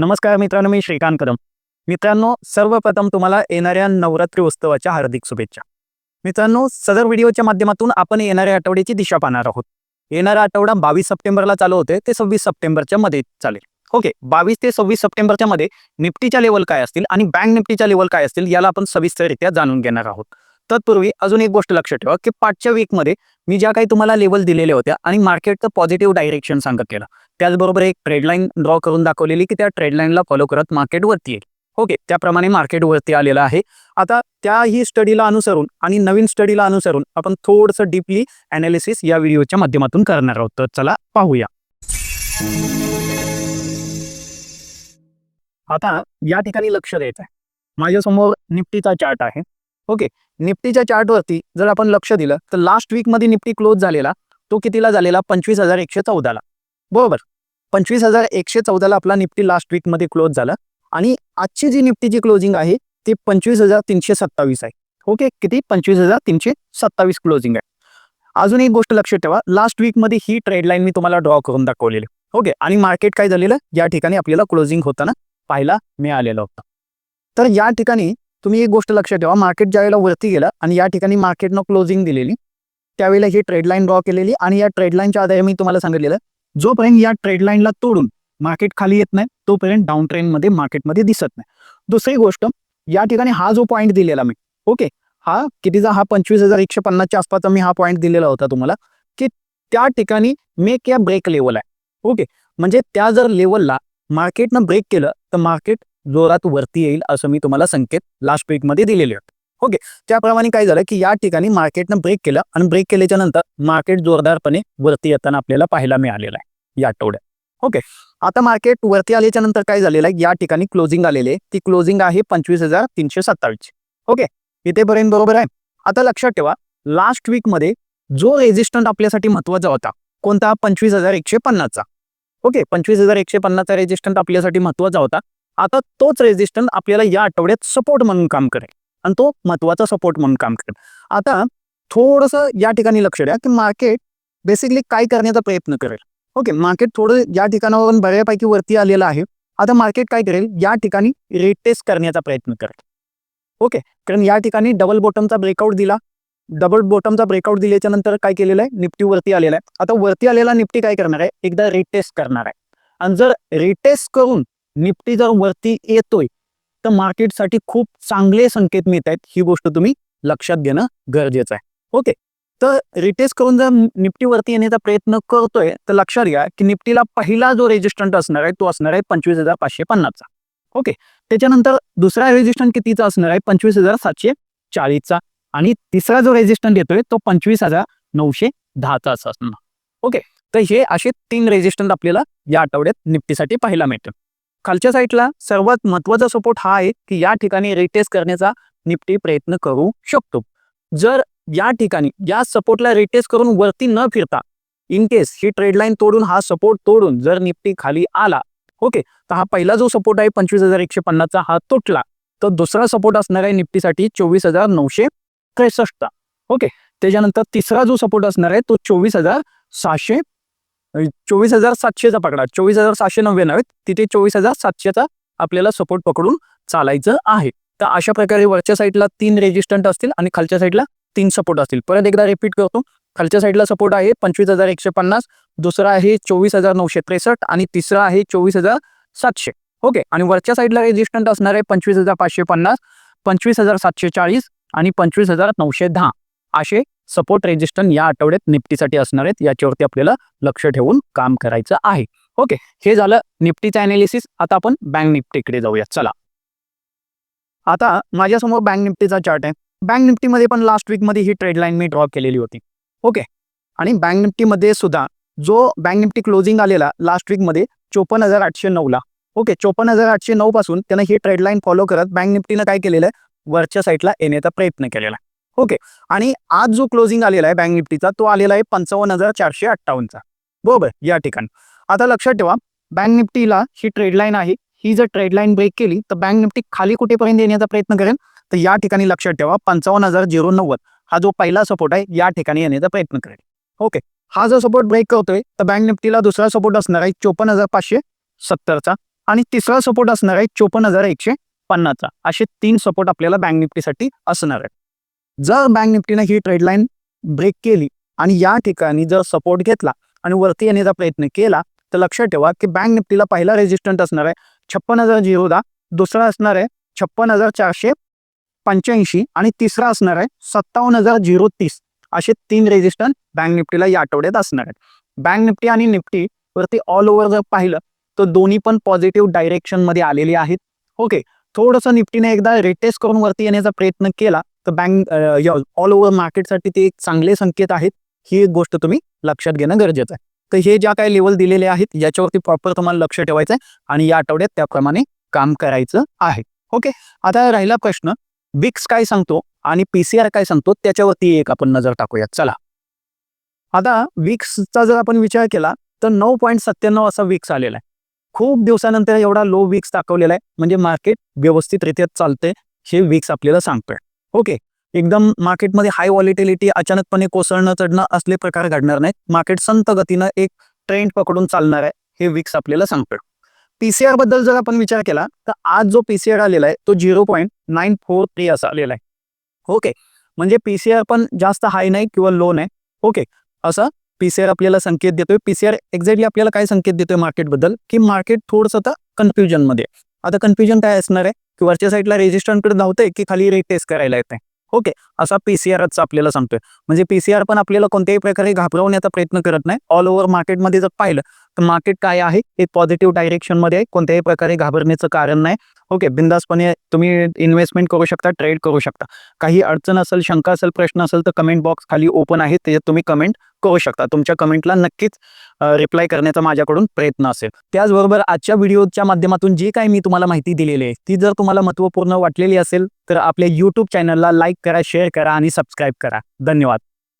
नमस्कार मित्रांनो मी श्रीकांत कदम. मित्रांनो सर्वप्रथम तुम्हाला येणाऱ्या नवरात्री उत्सवाच्या हार्दिक शुभेच्छा. मित्रांनो सदर व्हिडिओच्या माध्यमातून आपण येणाऱ्या आठवड्याची दिशा पाहणार आहोत. येणारा आठवडा बावीस सप्टेंबरला चालू होते ते सव्वीस सप्टेंबरच्या मध्ये चालेल. ओके बावीस ते सव्वीस सप्टेंबरच्या मध्ये निफ्टीच्या लेवल काय असतील आणि बँक निफ्टीच्या लेवल काय असतील याला आपण सविस्तररित्या जाणून घेणार आहोत. तत्पूर्वी अजून एक गोष्ट लक्षात ठेवा की पाठच्या वीकमध्ये मी ज्या काही तुम्हाला लेवल दिलेल्या होत्या आणि मार्केटचं पॉझिटिव्ह डायरेक्शन सांगत केलं त्याचबरोबर एक ट्रेडलाईन ड्रॉ करून दाखवलेली की त्या ट्रेडलाईनला फॉलो करत मार्केट वरती येईल. ओके त्याप्रमाणे मार्केट वरती आलेलं आहे. आता त्याही स्टडीला अनुसरून आणि नवीन स्टडीला अनुसरून आपण थोडंसं डीपली अनालिसिस या व्हिडिओच्या माध्यमातून करणार आहोत. तर चला पाहूया. आता या ठिकाणी लक्ष द्यायचं आहे माझ्यासमोर निफ्टीचा चार्ट आहे. ओके. निफ्टीच्या चार्टवरती जर आपण लक्ष दिलं तर लास्ट वीकमध्ये निफ्टी क्लोज झालेला तो कितीला झालेला? पंचवीस हजार एकशे चौदाला. बरोबर. पंचवीस हजार एकशे चौदाला आपला निफ्टी लास्ट वीकमध्ये क्लोज झाला. आणि आजची जी निफ्टीची क्लोजिंग आहे ती पंचवीस हजार तीनशे सत्तावीस आहे. ओके? किती? पंचवीस हजार तीनशे सत्तावीस क्लोजिंग आहे. अजून एक गोष्ट लक्षात ठेवा. लास्ट वीकमध्ये ही ट्रेड लाईन मी तुम्हाला ड्रॉ करून दाखवलेली. ओके? आणि मार्केट काय झालेलं? या ठिकाणी आपल्याला क्लोजिंग होताना पाहायला मिळालेलं होतं. तर या ठिकाणी तुम्ही एक गोष्ट लक्षात ठेवा मार्केट ज्यावेळेला वरती गेलं आणि या ठिकाणी मार्केटनं क्लोजिंग दिलेली त्यावेळेला ही ट्रेड लाईन ड्रॉ केलेली आणि या ट्रेडलाईनच्या आधारे मी तुम्हाला सांगितलेलं जोपर्यंत या ट्रेडलाईनला तोडून मार्केट खाली येत नाही तोपर्यंत डाऊन ट्रेंडमध्ये मार्केटमध्ये दिसत नाही. दुसरी गोष्ट या ठिकाणी हा जो पॉईंट दिलेला मी ओके हा कितीचा हा पंचवीस हजार एकशे पन्नासच्या आसपासचा मी हा पॉईंट दिलेला होता तुम्हाला की त्या ठिकाणी मेक या ब्रेक लेवल आहे. ओके म्हणजे त्या जर लेवलला मार्केटनं ब्रेक केलं तर मार्केट जोरात वरती येईल असं मी तुम्हाला संकेत लास्ट वीकमध्ये दिलेले होते ओके त्याप्रमाणे काय झालं की या ठिकाणी मार्केटनं ब्रेक केलं आणि ब्रेक केल्याच्यानंतर मार्केट जोरदारपणे वरती येताना आपल्याला पाहायला मिळालेलं आहे या आठवड्यात. ओके आता मार्केट वरती आल्याच्यानंतर काय झालेलं आहे? या ठिकाणी क्लोजिंग आलेले ती क्लोजिंग आहे पंचवीस हजार तीनशे सत्तावीस. ओके इथेपर्यंत बरोबर आहे? आता लक्षात ठेवा लास्ट वीकमध्ये जो रेजिस्टंट आपल्यासाठी महत्त्वाचा होता कोणता? पंचवीस हजार एकशे पन्नासचा. ओके पंचवीस हजार एकशे पन्नासचा रेजिस्टंट आपल्यासाठी महत्त्वाचा होता. आता तोच रेजिस्टंट आपल्याला या आठवड्यात सपोर्ट म्हणून काम करेल. आणि तो महत्त्वाचा सपोर्ट म्हणून काम करेल. आता थोडंसं या ठिकाणी लक्ष द्या की मार्केट बेसिकली काय करण्याचा प्रयत्न करेल. ओके मार्केट थोडं या ठिकाणावरून बऱ्यापैकी वरती आलेलं आहे. आता मार्केट काय करेल? या ठिकाणी रिटेस्ट करण्याचा प्रयत्न करेल. ओके कारण या ठिकाणी डबल बॉटमचा ब्रेकआउट दिला. डबल बॉटमचा ब्रेकआउट दिल्याच्या नंतर काय केलेलं आहे? निफ्टी वरती आलेला आहे. आता वरती आलेला निफ्टी काय करणार आहे? एकदा रिटेस्ट करणार आहे. आणि जर रिटेस्ट करून निफ्टी जर वरती येतोय तर मार्केटसाठी खूप चांगले संकेत मिळत आहेत ही गोष्ट तुम्ही लक्षात घेणं गरजेचं आहे. ओके. तर रिटेस्ट करून जर निफ्टी वरती येण्याचा प्रयत्न करतोय तर लक्षात घ्या की निफ्टीला पहिला जो रेजिस्टंट असणार आहे तो असणार आहे पंचवीस हजार पाचशे पन्नासचा. ओके. त्याच्यानंतर दुसरा रेजिस्टंट कितीचा असणार आहे? पंचवीस हजार सातशे चाळीसचा. आणि तिसरा जो रेजिस्टंट येतोय तो पंचवीस हजार नऊशे दहाचा असणार. ओके. तर हे असे तीन रेजिस्टंट आपल्याला या आठवड्यात निफ्टीसाठी पाहायला मिळतील. खालच्या साईडला सर्वात महत्त्वाचा सपोर्ट हा आहे की या ठिकाणी रिटेस्ट करण्याचा निपटी प्रयत्न करू शकतो. जर या ठिकाणी या सपोर्टला रिटेस्ट करून वरती न फिरता इन केस ही ट्रेड लाईन तोडून हा सपोर्ट तोडून जर निफ्टी खाली आला ओके तर हा पहिला जो सपोर्ट आहे पंचवीस हजार एकशे पन्नासचा हा तुटला तर दुसरा सपोर्ट असणार आहे निफ्टीसाठी चोवीस हजार नऊशे त्रेसष्टचा ओके त्याच्यानंतर तिसरा जो सपोर्ट असणार आहे तो चोवीस हजार सहाशे चोवीस हजार सातशेचा पकडा. चोवीस हजार सातशे नव्याण्णव तिथे चोवीस हजार सातशेचा आपल्याला सपोर्ट पकडून चालायचं आहे. तर अशा प्रकारे वरच्या साईडला तीन रेजिस्टंट असतील आणि खालच्या साईडला तीन सपोर्ट असतील. परत एकदा रिपीट करतो. खालच्या साईडला सपोर्ट आहे पंचवीस हजार एकशे पन्नास दुसरा आहे चोवीस हजार नऊशे त्रेसष्ट आणि तिसरा आहे चोवीस हजार सातशे. ओके? आणि वरच्या साईडला रेजिस्टंट असणार आहे पंचवीस हजार पाचशे पन्नास पंचवीस हजार सातशे चाळीस आणि पंचवीस हजार नऊशे दहा. असे सपोर्ट रेजिस्टंट या आठवड्यात निफ्टीसाठी असणार आहेत याच्यावरती आपल्याला लक्ष ठेवून काम करायचं आहे. ओके हे झालं निफ्टीचं अनालिसिस आता आपण बँक निफ्टीकडे जाऊया. चला. आता माझ्यासमोर बँक निफ्टीचा चार्ट आहे. बँक निफ्टीमध्ये पण लास्ट वीकमध्ये ही ट्रेड लाईन मी ड्रॉ केलेली होती. ओके आणि बँक निफ्टीमध्ये सुद्धा जो बँक निफ्टी क्लोजिंग आलेला लास्ट वीकमध्ये चोपन्न हजार आठशे नऊला ओके चोपन्न हजार आठशे नऊ पासून त्यानं ही ट्रेड लाईन फॉलो करत बँक निफ्टीनं काय केलेलं आहे? वरच्या साईडला येण्याचा प्रयत्न केलेला आहे. ओके. आणि आज जो क्लोजिंग आलेला आहे बँक निफ्टीचा तो आलेला आहे पंचावन्न हजार चारशे अठ्ठावन्नचा. बरोबर या ठिकाणी. आता लक्षात ठेवा बँक निफ्टीला ही ट्रेडलाईन आहे. ही जर ट्रेडलाईन ब्रेक केली तर बँक निफ्टी खाली कुठेपर्यंत येण्याचा प्रयत्न करेल? तर या ठिकाणी लक्षात ठेवा पंचावन्न हजार झिरो नव्वद. हा जो पहिला सपोर्ट आहे या ठिकाणी येण्याचा प्रयत्न करेल. ओके. हा जो सपोर्ट ब्रेक करतोय तर बँक निफ्टीला दुसरा सपोर्ट असणार आहे चोपन्न हजार पाचशे सत्तरचा. आणि तिसरा सपोर्ट असणार आहे चोपन्न हजार एकशे पन्नासचा. असे तीन सपोर्ट आपल्याला बँक निफ्टीसाठी असणार आहे जर बँक निफ्टीनं ही ट्रेडलाईन ब्रेक केली आणि या ठिकाणी जर सपोर्ट घेतला आणि वरती येण्याचा प्रयत्न केला तर लक्षात ठेवा की बँक निफ्टीला पहिला रेजिस्टंट असणार आहे छप्पन हजार झिरो दहा दुसरा असणार आहे छप्पन हजार चारशे पंच्याऐंशी आणि तिसरा असणार आहे सत्तावन्न हजार झिरो तीस. असे तीन रेजिस्टंट बँक निफ्टीला या आठवड्यात असणार आहेत. बँक निफ्टी आणि निफ्टी वरती ऑल ओव्हर जर पाहिलं तर दोन्ही पण पॉझिटिव्ह डायरेक्शनमध्ये आलेली आलेले आहेत. ओके थोडंसं निफ्टीने एकदा रिटेस्ट करून वरती येण्याचा प्रयत्न केला तर बँक ऑल ओव्हर मार्केटसाठी ते एक चांगले संकेत आहेत. ही एक गोष्ट तुम्ही लक्षात घेणं गरजेचं आहे. तर हे ज्या काही लेवल दिलेले आहेत याच्यावरती प्रॉपर तुम्हाला लक्ष ठेवायचं आहे आणि या आठवड्यात त्याप्रमाणे काम करायचं आहे. ओके आता राहिला प्रश्न विक्स काय सांगतो आणि पीसीआर काय सांगतो त्याच्यावरती एक आपण नजर टाकूयात. चला. आता विक्सचा जर आपण विचार केला तर नऊ पॉईंट सत्त्याण्णव असा विक्स आलेला आहे. खूप दिवसानंतर एवढा लो विक्स दाखवलेला आहे. म्हणजे मार्केट व्यवस्थितरित्या चालतंय हे विक्स आपल्याला सांगतोय. ओके. एकदम मार्केटमध्ये हाय व्हॉलिटिलिटी अचानकपणे कोसळणं चढणं असले प्रकार घडणार नाहीत. मार्केट संत गतीनं एक ट्रेंड पकडून चालणार आहे हे विक्स आपल्याला सांगतोय. पीसीआरबद्दल जर आपण विचार केला तर आज जो पीसीआर आलेला आहे तो zero point nine four three असा आलेला आहे. ओके. म्हणजे पीसीआर पण जास्त हाय नाही किंवा लो नाही. ओके. असं पीसीआर आपल्याला संकेत देतोय. पीसीआर एक्झॅक्टली आपल्याला काय संकेत देतोय मार्केटबद्दल की मार्केट थोडंसं आता कन्फ्युजनमध्ये आता कन्फ्युजन काय असणार आहे? की वरच्या साईडला रेजिस्टंटकडे धावतंय की खाली रेट टेस्ट करायला येते ओके असा पीसीआरच आपल्याला सांगतोय. म्हणजे पीसीआर पण आपल्याला कोणत्याही प्रकारे घाबरवण्याचा प्रयत्न करत नाही. ऑल ओव्हर मार्केटमध्ये जर पाहिलं मार्केट काय आहे हे पॉझिटिव्ह डायरेक्शनमध्ये आहे. कोणत्याही प्रकारे घाबरण्याचं कारण नाही. ओके बिंदासपणे तुम्ही इन्व्हेस्टमेंट करू शकता ट्रेड करू शकता. काही अडचण असेल शंका असेल प्रश्न असेल तर कमेंट बॉक्स खाली ओपन आहे. त्याच्यात तुम्ही कमेंट करू शकता. तुमच्या कमेंटला नक्कीच रिप्लाय करण्याचा माझ्याकडून प्रयत्न असेल. त्याचबरोबर आजच्या व्हिडिओच्या माध्यमातून जी काही मी तुम्हाला माहिती दिलेली आहे ती जर तुम्हाला महत्त्वपूर्ण वाटलेली असेल तर आपल्या यूट्यूब चॅनलला लाईक करा शेअर करा आणि सबस्क्राईब करा. धन्यवाद.